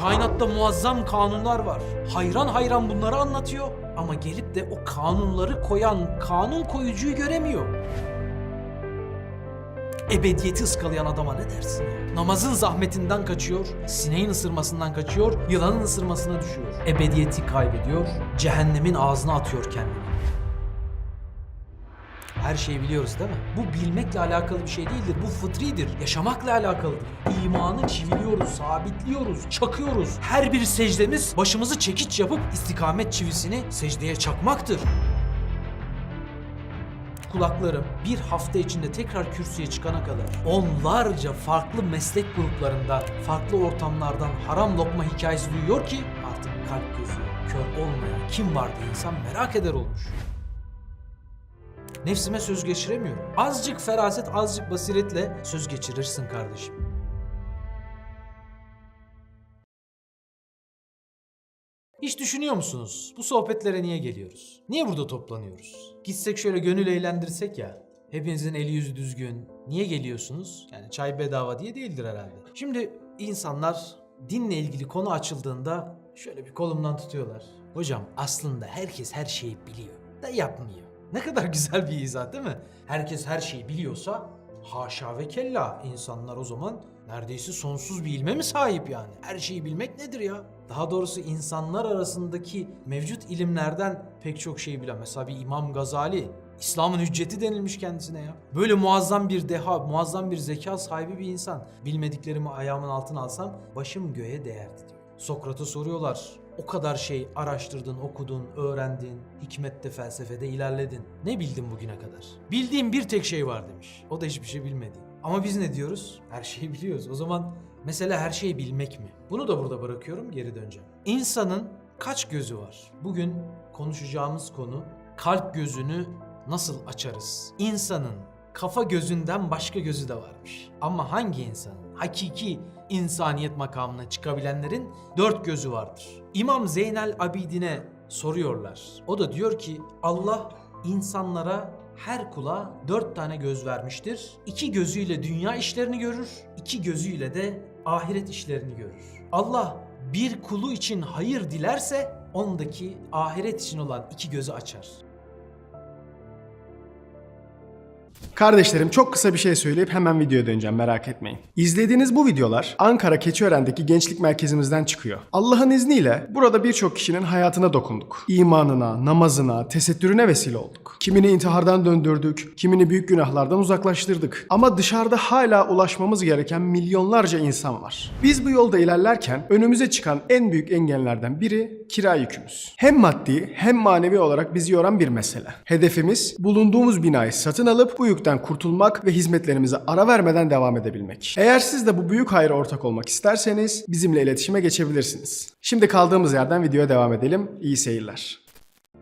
Kainatta muazzam kanunlar var. Hayran hayran bunları anlatıyor. Ama gelip de o kanunları koyan kanun koyucuyu göremiyor. Ebediyeti ıskalayan adama ne dersin? Namazın zahmetinden kaçıyor, sineğin ısırmasından kaçıyor, yılanın ısırmasına düşüyor. Ebediyeti kaybediyor, cehennemin ağzına atıyor kendini. Her şeyi biliyoruz değil mi? Bu bilmekle alakalı bir şey değildir. Bu fıtridir. Yaşamakla alakalıdır. İmanı çiviliyoruz, sabitliyoruz, çakıyoruz. Her bir secdemiz başımızı çekiç yapıp istikamet çivisini secdeye çakmaktır. Kulaklarım bir hafta içinde tekrar kürsüye çıkana kadar onlarca farklı meslek gruplarından, farklı ortamlardan haram lokma hikayesi duyuyor ki artık kalp gözü kör olmayan kim var diye insan merak eder olmuş. Nefsime söz geçiremiyorum. Azıcık feraset, azıcık basiretle söz geçirirsin kardeşim. Hiç düşünüyor musunuz? Bu sohbetlere niye geliyoruz? Niye burada toplanıyoruz? Gitsek şöyle gönül eğlendirsek ya. Hepinizin eli yüzü düzgün. Niye geliyorsunuz? Yani çay bedava diye değildir herhalde. Şimdi insanlar dinle ilgili konu açıldığında şöyle bir kolumdan tutuyorlar. Hocam aslında herkes her şeyi biliyor da yapmıyor. Ne kadar güzel bir izah değil mi? Herkes her şeyi biliyorsa haşa ve kella insanlar o zaman neredeyse sonsuz bir ilme mi sahip yani? Her şeyi bilmek nedir ya? Daha doğrusu insanlar arasındaki mevcut ilimlerden pek çok şey bilen. Mesela bir İmam Gazali İslam'ın hücceti denilmiş kendisine ya. Böyle muazzam bir deha, muazzam bir zeka sahibi bir insan. Bilmediklerimi ayağımın altına alsam başım göğe değerdi diyor. Sokrat'a soruyorlar. O kadar şey araştırdın, okudun, öğrendin, hikmette, felsefede ilerledin. Ne bildin bugüne kadar? Bildiğim bir tek şey var demiş. O da hiçbir şey bilmedi. Ama biz ne diyoruz? Her şeyi biliyoruz. O zaman mesele her şeyi bilmek mi? Bunu da burada bırakıyorum, geri döneceğim. İnsanın kaç gözü var? Bugün konuşacağımız konu kalp gözünü nasıl açarız? İnsanın kafa gözünden başka gözü de varmış. Ama hangi insanın? Hakiki insaniyet makamına çıkabilenlerin dört gözü vardır. İmam Zeynel Abidin'e soruyorlar. O da diyor ki Allah insanlara her kula dört tane göz vermiştir. İki gözüyle dünya işlerini görür, iki gözüyle de ahiret işlerini görür. Allah bir kulu için hayır dilerse ondaki ahiret için olan iki gözü açar. Kardeşlerim çok kısa bir şey söyleyip hemen videoya döneceğim merak etmeyin. İzlediğiniz bu videolar Ankara Keçiören'deki gençlik merkezimizden çıkıyor. Allah'ın izniyle burada birçok kişinin hayatına dokunduk. İmanına, namazına, tesettürüne vesile olduk. Kimini intihardan döndürdük, kimini büyük günahlardan uzaklaştırdık. Ama dışarıda hala ulaşmamız gereken milyonlarca insan var. Biz bu yolda ilerlerken önümüze çıkan en büyük engellerden biri kira yükümüz. Hem maddi hem manevi olarak bizi yoran bir mesele. Hedefimiz bulunduğumuz binayı satın alıp bu yükten kurtulmak ve hizmetlerimize ara vermeden devam edebilmek. Eğer siz de bu büyük hayra ortak olmak isterseniz bizimle iletişime geçebilirsiniz. Şimdi kaldığımız yerden videoya devam edelim. İyi seyirler.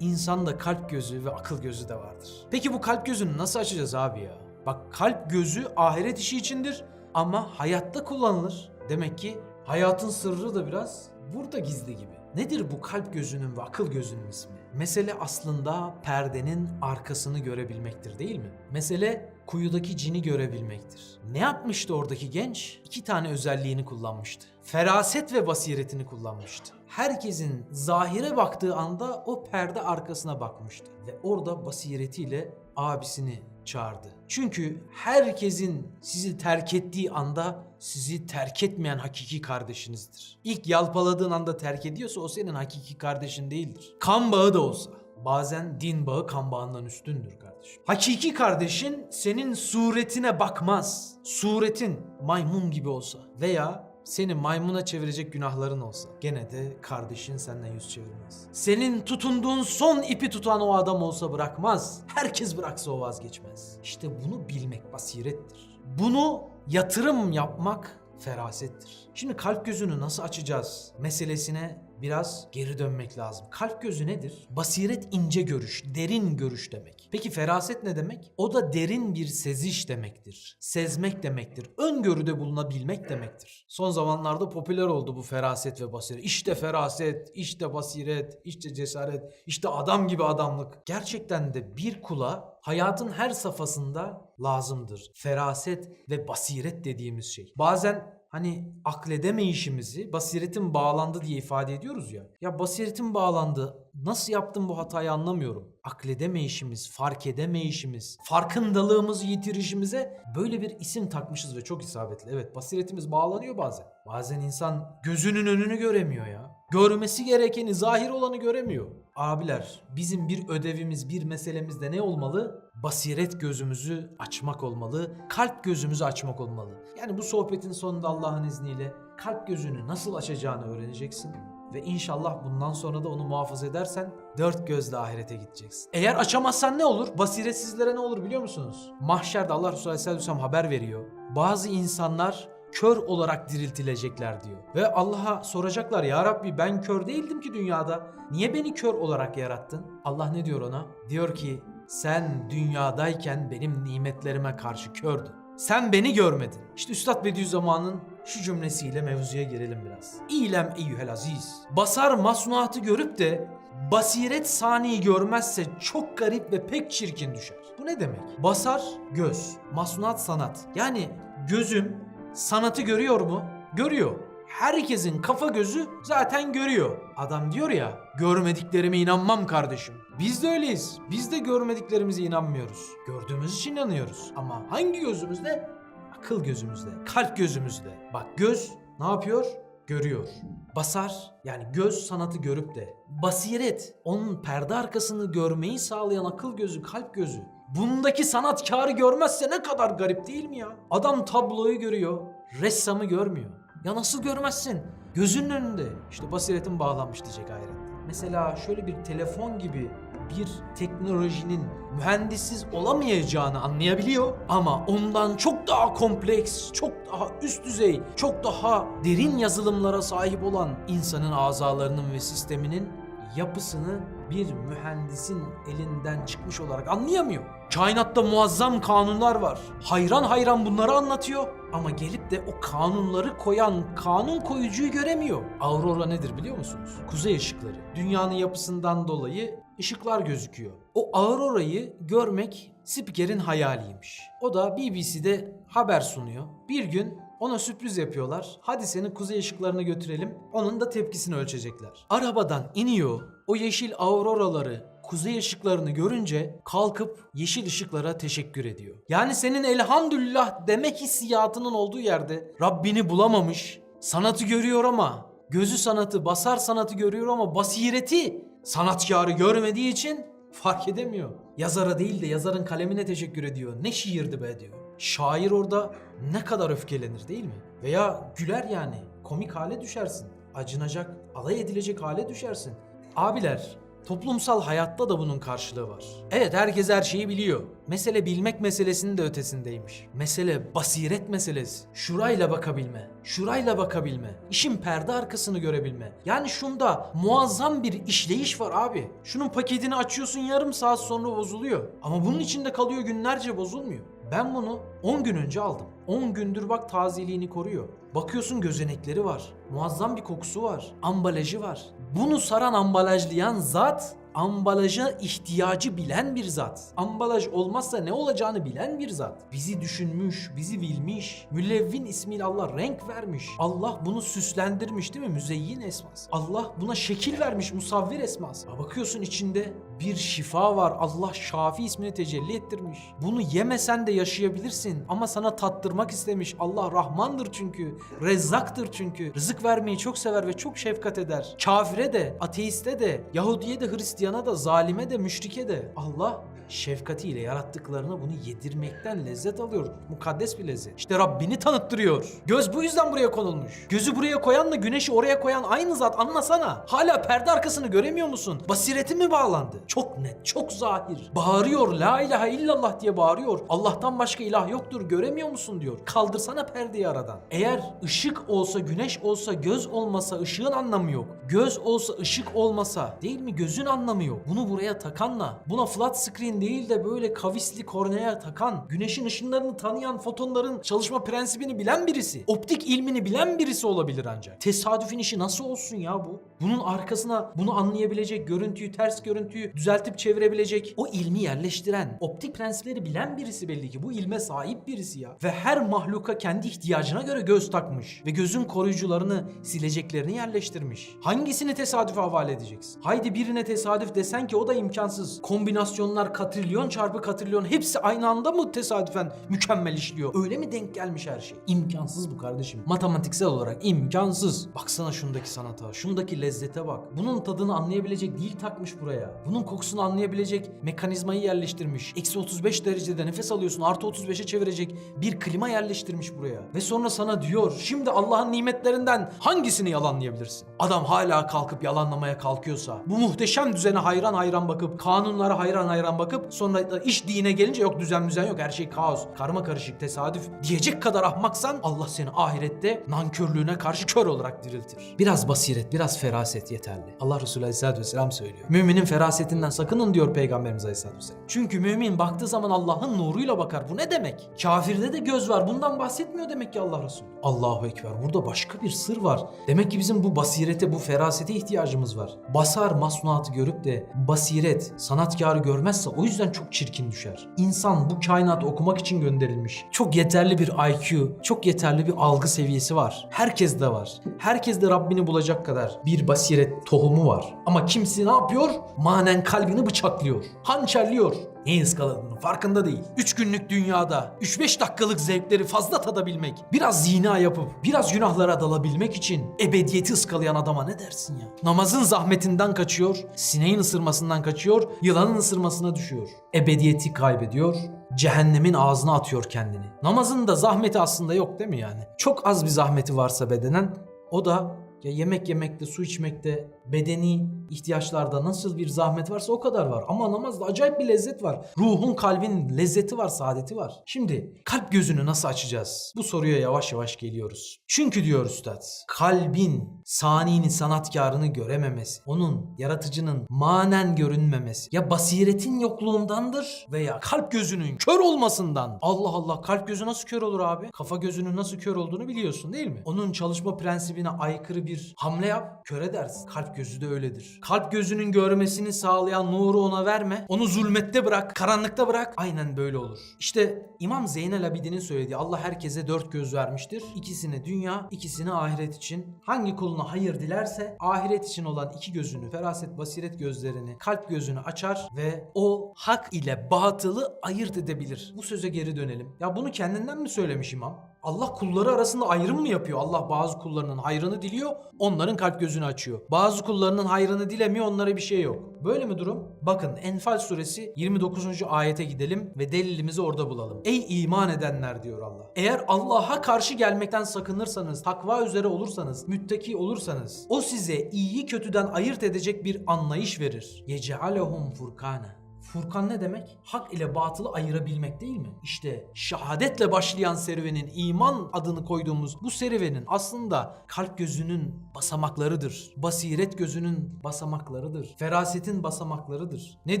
İnsanda kalp gözü ve akıl gözü de vardır. Peki bu kalp gözünü nasıl açacağız abi ya? Bak kalp gözü ahiret işi içindir ama hayatta kullanılır. Demek ki hayatın sırrı da biraz burada gizli gibi. Nedir bu kalp gözünün ve akıl gözünün ismi? Mesele aslında perdenin arkasını görebilmektir değil mi? Mesele kuyudaki cini görebilmektir. Ne yapmıştı oradaki genç? İki tane özelliğini kullanmıştı. Feraset ve basiretini kullanmıştı. Herkesin zahire baktığı anda o perde arkasına bakmıştı. Ve orada basiretiyle abisini çağırdı. Çünkü herkesin sizi terk ettiği anda sizi terk etmeyen hakiki kardeşinizdir. İlk yalpaladığın anda terk ediyorsa o senin hakiki kardeşin değildir. Kan bağı da olsa. Bazen din bağı kan bağından üstündür kardeşim. Hakiki kardeşin senin suretine bakmaz. Suretin maymun gibi olsa veya seni maymuna çevirecek günahların olsa gene de kardeşin senden yüz çevirmez. Senin tutunduğun son ipi tutan o adam olsa bırakmaz. Herkes bıraksa o vazgeçmez. İşte bunu bilmek basirettir. Bunu yatırım yapmak ferasettir. Şimdi kalp gözünü nasıl açacağız meselesine biraz geri dönmek lazım. Kalp gözü nedir? Basiret ince görüş, derin görüş demek. Peki feraset ne demek? O da derin bir seziş demektir. Sezmek demektir. Öngörüde bulunabilmek demektir. Son zamanlarda popüler oldu bu feraset ve basiret. İşte feraset, işte basiret, işte cesaret, işte adam gibi adamlık. Gerçekten de bir kula hayatın her safhasında lazımdır. Feraset ve basiret dediğimiz şey. Bazen hani akledemeyişimizi basiretin bağlandı diye ifade ediyoruz ya. Ya basiretin bağlandı. Nasıl yaptım bu hatayı anlamıyorum. Akledemeyişimiz, fark edemeyişimiz, farkındalığımızı yitirişimize böyle bir isim takmışız ve çok isabetli. Evet basiretimiz bağlanıyor bazen. Bazen insan gözünün önünü göremiyor ya. Görmesi gerekeni, zahir olanı göremiyor. Abiler, bizim bir ödevimiz, bir meselemiz de ne olmalı? Basiret gözümüzü açmak olmalı, kalp gözümüzü açmak olmalı. Yani bu sohbetin sonunda Allah'ın izniyle kalp gözünü nasıl açacağını öğreneceksin. Ve inşallah bundan sonra da onu muhafaza edersen dört gözle ahirete gideceksin. Eğer açamazsan ne olur? Basiretsizlere ne olur biliyor musunuz? Mahşerde Allah Resulü Aleyhisselatü Vesselam haber veriyor. Bazı insanlar kör olarak diriltilecekler diyor. Ve Allah'a soracaklar ya Rabbi ben kör değildim ki dünyada. Niye beni kör olarak yarattın? Allah ne diyor ona? Diyor ki sen dünyadayken benim nimetlerime karşı kördün. Sen beni görmedin. İşte Üstad Bediüzzaman'ın şu cümlesiyle mevzuya girelim biraz. İlem eyyühel aziz. Basar masnuatı görüp de basiret saniyi görmezse çok garip ve pek çirkin düşer. Bu ne demek? Basar göz, masnuat sanat. Yani gözüm sanatı görüyor mu? Görüyor. Herkesin kafa gözü zaten görüyor. Adam diyor ya, görmediklerime inanmam kardeşim. Biz de öyleyiz. Biz de görmediklerimize inanmıyoruz. Gördüğümüz için inanıyoruz. Ama hangi gözümüzle? Akıl gözümüzle, kalp gözümüzle. Bak göz ne yapıyor? Görüyor. Basar yani göz sanatı görüp de. Basiret onun perde arkasını görmeyi sağlayan akıl gözü, kalp gözü. Bundaki sanatkarı görmezse ne kadar garip değil mi ya? Adam tabloyu görüyor, ressamı görmüyor. Ya nasıl görmezsin? Gözünün önünde. İşte basiretin bağlanmış diyecek ahirette. Mesela şöyle bir telefon gibi bir teknolojinin mühendissiz olamayacağını anlayabiliyor ama ondan çok daha kompleks, çok daha üst düzey, çok daha derin yazılımlara sahip olan insanın azalarının ve sisteminin yapısını bir mühendisin elinden çıkmış olarak anlayamıyor. Kainatta muazzam kanunlar var. Hayran hayran bunları anlatıyor ama gelip de o kanunları koyan kanun koyucuyu göremiyor. Aurora nedir biliyor musunuz? Kuzey ışıkları. Dünyanın yapısından dolayı ışıklar gözüküyor. O aurorayı görmek spikerin hayaliymiş. O da BBC'de haber sunuyor. Bir gün ona sürpriz yapıyorlar. Hadi seni kuzey ışıklarına götürelim. Onun da tepkisini ölçecekler. Arabadan iniyor. O yeşil auroraları, kuzey ışıklarını görünce kalkıp yeşil ışıklara teşekkür ediyor. Yani senin elhamdülillah demek hissiyatının olduğu yerde Rabbini bulamamış, sanatı görüyor ama gözü sanatı, basar sanatı görüyor ama basireti sanatkarı görmediği için fark edemiyor. Yazara değil de yazarın kalemine teşekkür ediyor. Ne şiirdi be diyor. Şair orada ne kadar öfkelenir değil mi? Veya güler yani. Komik hale düşersin. Acınacak, alay edilecek hale düşersin. Abiler, toplumsal hayatta da bunun karşılığı var. Evet herkes her şeyi biliyor. Mesele bilmek meselesinin de ötesindeymiş. Mesele basiret meselesi. Şurayla bakabilme, şurayla bakabilme, işin perde arkasını görebilme. Yani şunda muazzam bir işleyiş var abi. Şunun paketini açıyorsun yarım saat sonra bozuluyor. Ama bunun içinde kalıyor günlerce bozulmuyor. Ben bunu 10 gün önce aldım. 10 gündür bak tazeliğini koruyor. Bakıyorsun gözenekleri var. Muazzam bir kokusu var. Ambalajı var. Bunu saran ambalajlayan zat ambalaja ihtiyacı bilen bir zat. Ambalaj olmazsa ne olacağını bilen bir zat. Bizi düşünmüş, bizi bilmiş. Mülevvin ismiyle Allah renk vermiş. Allah bunu süslendirmiş değil mi? Müzeyyin esmas. Allah buna şekil vermiş, musavvir esmas. Ha bakıyorsun içinde bir şifa var. Allah Şafi ismini tecelli ettirmiş. Bunu yemesen de yaşayabilirsin ama sana tattırmak istemiş. Allah Rahmandır çünkü. Rezzaktır çünkü. Rızık vermeyi çok sever ve çok şefkat eder. Kafire de, ateiste de, Yahudiye de, Hristiyana da, zalime de, müşrike de. Allah şefkatiyle yarattıklarına bunu yedirmekten lezzet alıyor. Mukaddes bir lezzet. İşte Rabbini tanıttırıyor. Göz bu yüzden buraya konulmuş. Gözü buraya koyanla güneşi oraya koyan aynı zat anlasana. Hala perde arkasını göremiyor musun? Basireti mi bağlandı? Çok net, çok zahir. Bağırıyor la ilahe illallah diye bağırıyor. Allah'tan başka ilah yoktur göremiyor musun diyor. Kaldırsana perdeyi aradan. Eğer ışık olsa, güneş olsa, göz olmasa ışığın anlamı yok. Göz olsa, ışık olmasa değil mi gözün anlamı yok. Bunu buraya takanla, buna flat screen röntgen değil de böyle kavisli kornea takan, güneşin ışınlarını tanıyan, fotonların çalışma prensibini bilen birisi. Optik ilmini bilen birisi olabilir ancak. Tesadüfün işi nasıl olsun ya bu? Bunun arkasına bunu anlayabilecek, görüntüyü, ters görüntüyü düzeltip çevirebilecek, o ilmi yerleştiren, optik prensipleri bilen birisi belli ki. Bu ilme sahip birisi ya. Ve her mahluka kendi ihtiyacına göre göz takmış. Ve gözün koruyucularını, sileceklerini yerleştirmiş. Hangisini tesadüfe havale edeceksin? Haydi birine tesadüf desen ki o da imkansız. Kombinasyonlar katrilyon çarpı katrilyon hepsi aynı anda mı tesadüfen mükemmel işliyor? Öyle mi denk gelmiş her şey? İmkansız bu kardeşim. Matematiksel olarak imkansız. Baksana şundaki sanata, şundaki lezzete bak. Bunun tadını anlayabilecek dil takmış buraya. Bunun kokusunu anlayabilecek mekanizmayı yerleştirmiş. Eksi 35 derecede nefes alıyorsun artı 35'e çevirecek bir klima yerleştirmiş buraya. Ve sonra sana diyor şimdi Allah'ın nimetlerinden hangisini yalanlayabilirsin? Adam hala kalkıp yalanlamaya kalkıyorsa bu muhteşem düzene hayran hayran bakıp kanunlara hayran hayran bakıp sonra da iş dine gelince yok düzen düzen yok her şey kaos karma karışık tesadüf diyecek kadar ahmaksan Allah seni ahirette nankörlüğüne karşı kör olarak diriltir. Biraz basiret biraz feraset yeterli. Allah Resulü Aleyhisselatü Vesselam söylüyor. Müminin ferasetinden sakının diyor Peygamberimiz Aleyhisselatü Vesselam. Çünkü mümin baktığı zaman Allah'ın nuruyla bakar. Bu ne demek? Kafirde de göz var. Bundan bahsetmiyor demek ki Allah Resulü. Allahu Ekber. Burada başka bir sır var. Demek ki bizim bu basirete, bu ferasete ihtiyacımız var. Basar masnuatı görüp de basiret, sanatkarı görmezse o yüzden çok çirkin düşer. İnsan bu kainatı okumak için gönderilmiş. Çok yeterli bir IQ, çok yeterli bir algı seviyesi var. Herkes de var. Herkes de Rabbini bulacak kadar bir basiret tohumu var. Ama kimisi ne yapıyor? Manen kalbini bıçaklıyor. Hançerliyor. Neyi ıskaladığının farkında değil. 3 günlük dünyada 3-5 dakikalık zevkleri fazla tadabilmek, biraz zina yapıp biraz günahlara dalabilmek için ebediyeti ıskalayan adama ne dersin ya? Namazın zahmetinden kaçıyor, sineğin ısırmasından kaçıyor, yılanın ısırmasına düşüyor. Ebediyeti kaybediyor, cehennemin ağzına atıyor kendini. Namazın da zahmeti aslında yok değil mi yani? Çok az bir zahmeti varsa bedenen o da ya yemek yemekte, su içmekte, bedeni ihtiyaçlarda nasıl bir zahmet varsa o kadar var. Ama namazda acayip bir lezzet var. Ruhun, kalbin lezzeti var, saadeti var. Şimdi kalp gözünü nasıl açacağız? Bu soruya yavaş yavaş geliyoruz. Çünkü diyor üstad, kalbin saninin sanatkarını görememesi, onun yaratıcının manen görünmemesi ya basiretin yokluğundandır veya kalp gözünün kör olmasından. Allah Allah kalp gözü nasıl kör olur abi? Kafa gözünün nasıl kör olduğunu biliyorsun değil mi? Onun çalışma prensibine aykırı bir hamle yap, kör edersin. Kalp gözü de öyledir. Kalp gözünün görmesini sağlayan nuru ona verme. Onu zulmette bırak, karanlıkta bırak. Aynen böyle olur. İşte İmam Zeynel Abidin'in söylediği Allah herkese dört göz vermiştir. İkisini dünya, ikisini ahiret için. Hangi kuluna hayır dilerse ahiret için olan iki gözünü, feraset, basiret gözlerini, kalp gözünü açar ve o hak ile batılı ayırt edebilir. Bu söze geri dönelim. Ya bunu kendinden mi söylemiş imam? Allah kulları arasında ayrım mı yapıyor? Allah bazı kullarının hayrını diliyor, onların kalp gözünü açıyor. Bazı kullarının hayrını dilemiyor, onlara bir şey yok. Böyle mi durum? Bakın Enfal suresi 29. ayete gidelim ve delilimizi orada bulalım. Ey iman edenler diyor Allah. Eğer Allah'a karşı gelmekten sakınırsanız, takva üzere olursanız, müttaki olursanız, o size iyiyi kötüden ayırt edecek bir anlayış verir. Yecealehum furkana. Furkan ne demek? Hak ile batılı ayırabilmek değil mi? İşte şehadetle başlayan serüvenin, iman adını koyduğumuz bu serüvenin aslında kalp gözünün basamaklarıdır. Basiret gözünün basamaklarıdır. Ferasetin basamaklarıdır. Ne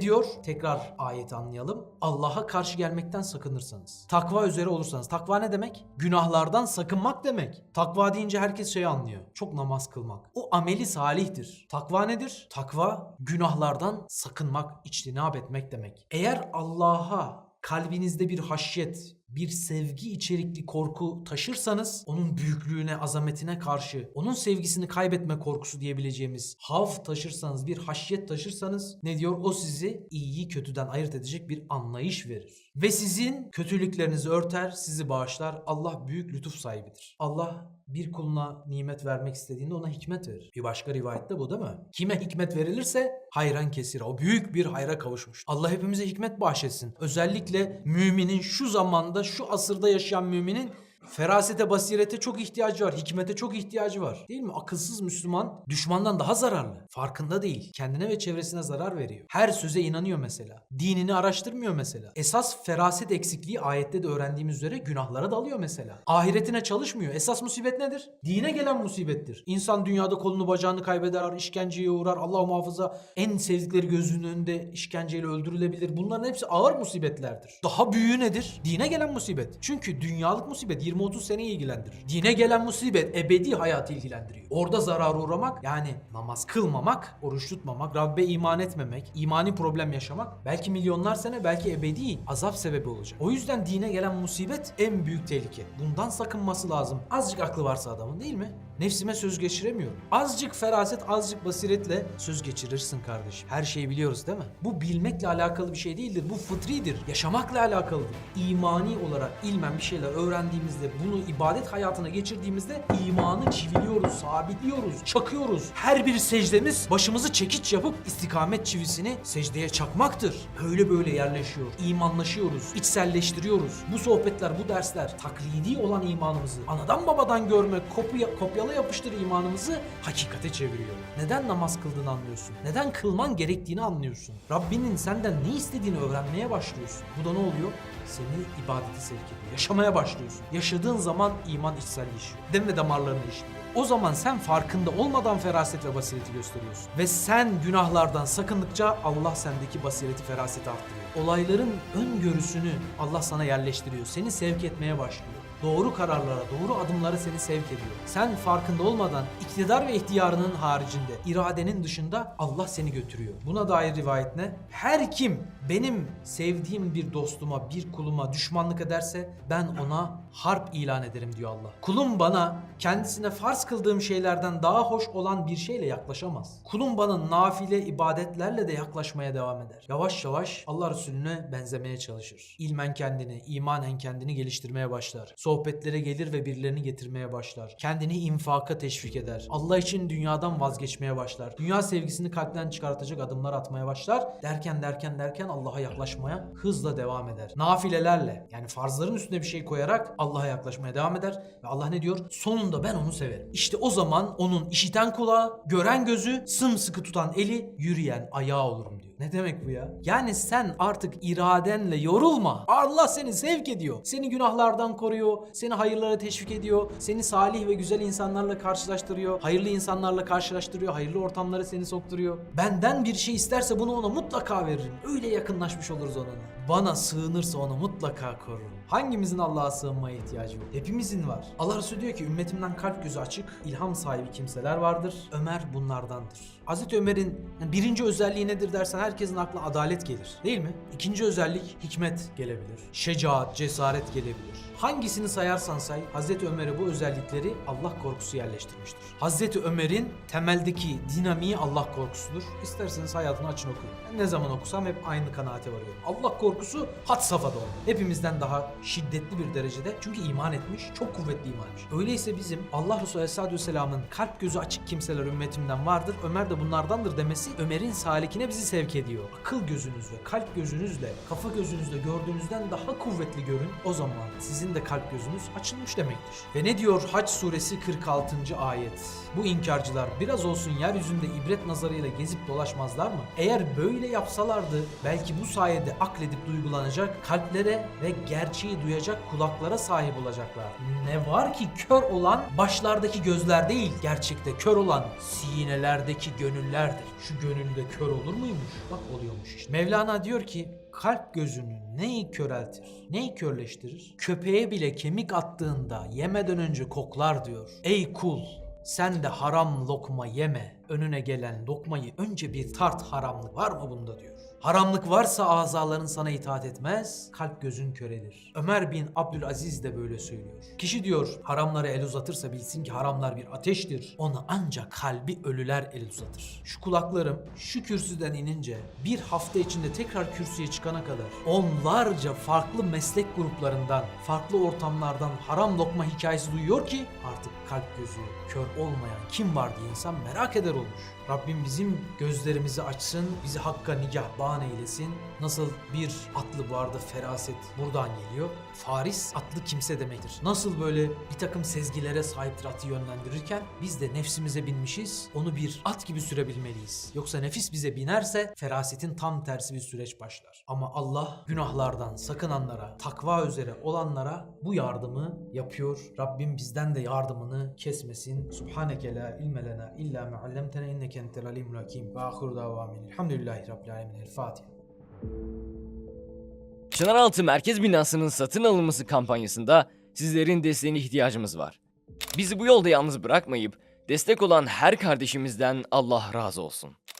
diyor? Tekrar ayeti anlayalım. Allah'a karşı gelmekten sakınırsanız. Takva üzere olursanız. Takva ne demek? Günahlardan sakınmak demek. Takva deyince herkes şey anlıyor. Çok namaz kılmak. O ameli salihtir. Takva nedir? Takva günahlardan sakınmak, içtinab etmek demek. Eğer Allah'a kalbinizde bir haşyet, bir sevgi içerikli korku taşırsanız onun büyüklüğüne, azametine karşı onun sevgisini kaybetme korkusu diyebileceğimiz hav taşırsanız, bir haşyet taşırsanız ne diyor? O sizi iyiyi kötüden ayırt edecek bir anlayış verir. Ve sizin kötülüklerinizi örter, sizi bağışlar. Allah büyük lütuf sahibidir. Allah bir kuluna nimet vermek istediğinde ona hikmet verir. Bir başka rivayette bu değil mi? Kime hikmet verilirse hayran kesir. O büyük bir hayra kavuşmuş. Allah hepimize hikmet bahşetsin. Özellikle müminin şu zamanda, şu asırda yaşayan müminin Ferasete, basirete çok ihtiyacı var. Hikmete çok ihtiyacı var. Değil mi? Akılsız Müslüman düşmandan daha zararlı. Farkında değil. Kendine ve çevresine zarar veriyor. Her söze inanıyor mesela. Dinini araştırmıyor mesela. Esas feraset eksikliği ayette de öğrendiğimiz üzere günahlara dalıyor mesela. Ahiretine çalışmıyor. Esas musibet nedir? Dine gelen musibettir. İnsan dünyada kolunu bacağını kaybeder, işkenceye uğrar. Allah muhafaza en sevdikleri gözünün önünde işkenceyle öldürülebilir. Bunların hepsi ağır musibetlerdir. Daha büyüğü nedir? Dine gelen musibet. Çünkü dünyalık musibet 20-30 seneyi ilgilendirir. Dine gelen musibet ebedi hayatı ilgilendiriyor. Orada zarara uğramak yani namaz kılmamak, oruç tutmamak, Rabbe iman etmemek, imani problem yaşamak belki milyonlar sene belki ebedi azap sebebi olacak. O yüzden dine gelen musibet en büyük tehlike. Bundan sakınması lazım. Azıcık aklı varsa adamın değil mi? Nefsime söz geçiremiyorum. Azıcık feraset, azıcık basiretle söz geçirirsin kardeşim. Her şeyi biliyoruz değil mi? Bu bilmekle alakalı bir şey değildir. Bu fıtridir. Yaşamakla alakalıdır. İmani olarak ilmen bir şeyler öğrendiğimizde, bunu ibadet hayatına geçirdiğimizde imanı çiviliyoruz, sabitliyoruz, çakıyoruz. Her bir secdemiz başımızı çekiç yapıp istikamet çivisini secdeye çakmaktır. Böyle böyle yerleşiyor. İmanlaşıyoruz, içselleştiriyoruz. Bu sohbetler, bu dersler taklidi olan imanımızı anadan babadan görmek, kopya, kopyala yapıştır imanımızı hakikate çeviriyor. Neden namaz kıldığını anlıyorsun. Neden kılman gerektiğini anlıyorsun. Rabbinin senden ne istediğini öğrenmeye başlıyorsun. Bu da ne oluyor? Seni ibadete sevk ediyor. Yaşamaya başlıyorsun. Yaşadığın zaman iman içselleşiyor. Dem ve damarlarını işliyor. O zaman sen farkında olmadan feraset ve basireti gösteriyorsun. Ve sen günahlardan sakındıkça Allah sendeki basireti, feraseti arttırıyor. Olayların öngörüsünü Allah sana yerleştiriyor. Seni sevk etmeye başlıyor. Doğru kararlara, doğru adımlara seni sevk ediyor. Sen farkında olmadan iktidar ve ihtiyarının haricinde, iradenin dışında Allah seni götürüyor. Buna dair rivayet ne? Her kim benim sevdiğim bir dostuma, bir kuluma düşmanlık ederse ben ona harp ilan ederim diyor Allah. Kulum bana kendisine farz kıldığım şeylerden daha hoş olan bir şeyle yaklaşamaz. Kulum bana nafile ibadetlerle de yaklaşmaya devam eder. Yavaş yavaş Allah Resulüne benzemeye çalışır. İlmen kendini, imanen kendini geliştirmeye başlar. Sohbetlere gelir ve birilerini getirmeye başlar. Kendini infaka teşvik eder. Allah için dünyadan vazgeçmeye başlar. Dünya sevgisini kalpten çıkartacak adımlar atmaya başlar. Derken derken derken Allah'a yaklaşmaya hızla devam eder. Nafilelerle yani farzların üstüne bir şey koyarak Allah'a yaklaşmaya devam eder. Ve Allah ne diyor? Sonunda ben onu severim. İşte o zaman onun işiten kulağı, gören gözü, sımsıkı tutan eli, yürüyen ayağı olurum diyor. Ne demek bu ya? Yani sen artık iradenle yorulma. Allah seni sevk ediyor. Seni günahlardan koruyor. Seni hayırlara teşvik ediyor. Seni salih ve güzel insanlarla karşılaştırıyor. Hayırlı insanlarla karşılaştırıyor. Hayırlı ortamlara seni sokturuyor. Benden bir şey isterse bunu ona mutlaka veririm. Öyle yakınlaşmış oluruz onunla. Bana sığınırsa onu mutlaka korurum. Hangimizin Allah'a sığınmaya ihtiyacı yok? Hepimizin var. Allah Resulü diyor ki ümmetimden kalp gözü açık, ilham sahibi kimseler vardır. Ömer bunlardandır. Hazreti Ömer'in birinci özelliği nedir dersen herkesin aklına adalet gelir. Değil mi? İkinci özellik hikmet gelebilir. Şecaat, cesaret gelebilir. Hangisini sayarsan say Hazreti Ömer'e bu özellikleri Allah korkusu yerleştirmiştir. Hazreti Ömer'in temeldeki dinamiği Allah korkusudur. İsterseniz hayatını açın okuyun. Ne zaman okusam hep aynı kanaate varıyorum. Allah korkusu had safhada oldu. Hepimizden daha şiddetli bir derecede. Çünkü iman etmiş, çok kuvvetli iman etmiş. Öyleyse bizim Allah Resulü Aleyhisselatü Vesselam'ın kalp gözü açık kimseler ümmetimden vardır. Ömer de bunlardandır demesi Ömer'in salikine bizi sevk ediyor. Akıl gözünüzle, kalp gözünüzle, kafa gözünüzle gördüğünüzden daha kuvvetli görün. O zaman sizin de kalp gözünüz açılmış demektir. Ve ne diyor Haç suresi 46. ayet? Bu inkarcılar biraz olsun yeryüzünde ibret nazarıyla gezip dolaşmazlar mı? Eğer böyle yapsalardı belki bu sayede akledip duygulanacak kalplere ve gerçeği duyacak kulaklara sahip olacaklar. Ne var ki kör olan başlardaki gözler değil, gerçekte kör olan sinelerdeki gönüllerdir. Şu gönülde kör olur muymuş? Bak oluyormuş işte. Mevlana diyor ki kalp gözünü neyi köreltir, neyi körleştirir? Köpeğe bile kemik attığında yemeden önce koklar diyor. Ey kul sen de haram lokma yeme. Önüne gelen lokmayı önce bir tart haramlık var mı bunda diyor. Haramlık varsa azaların sana itaat etmez, kalp gözün körelir. Ömer bin Abdülaziz de böyle söylüyor. Kişi diyor haramlara el uzatırsa bilsin ki haramlar bir ateştir. Ona ancak kalbi ölüler el uzatır. Şu kulaklarım şu kürsüden inince bir hafta içinde tekrar kürsüye çıkana kadar onlarca farklı meslek gruplarından, farklı ortamlardan haram lokma hikayesi duyuyor ki artık kalp gözü kör olmayan kim var diye insan merak eder olmuş. Rabbim bizim gözlerimizi açsın, bizi hakka nigahban eylesin. Nasıl bir atlı arada feraset buradan geliyor. Faris atlı kimse demektir. Nasıl böyle bir takım sezgilere sahiptir atı yönlendirirken biz de nefsimize binmişiz. Onu bir at gibi sürebilmeliyiz. Yoksa nefis bize binerse ferasetin tam tersi bir süreç başlar. Ama Allah günahlardan sakınanlara, takva üzere olanlara bu yardımı yapıyor. Rabbim bizden de yardımını kesmesin. Subhaneke la ilme lena illa ma allamtena inneke. Ve. Elhamdülillahi rabbil alemin. El Fatiha. Çınaraltı Merkez Binası'nın satın alınması kampanyasında sizlerin desteğine ihtiyacımız var. Bizi bu yolda yalnız bırakmayıp destek olan her kardeşimizden Allah razı olsun.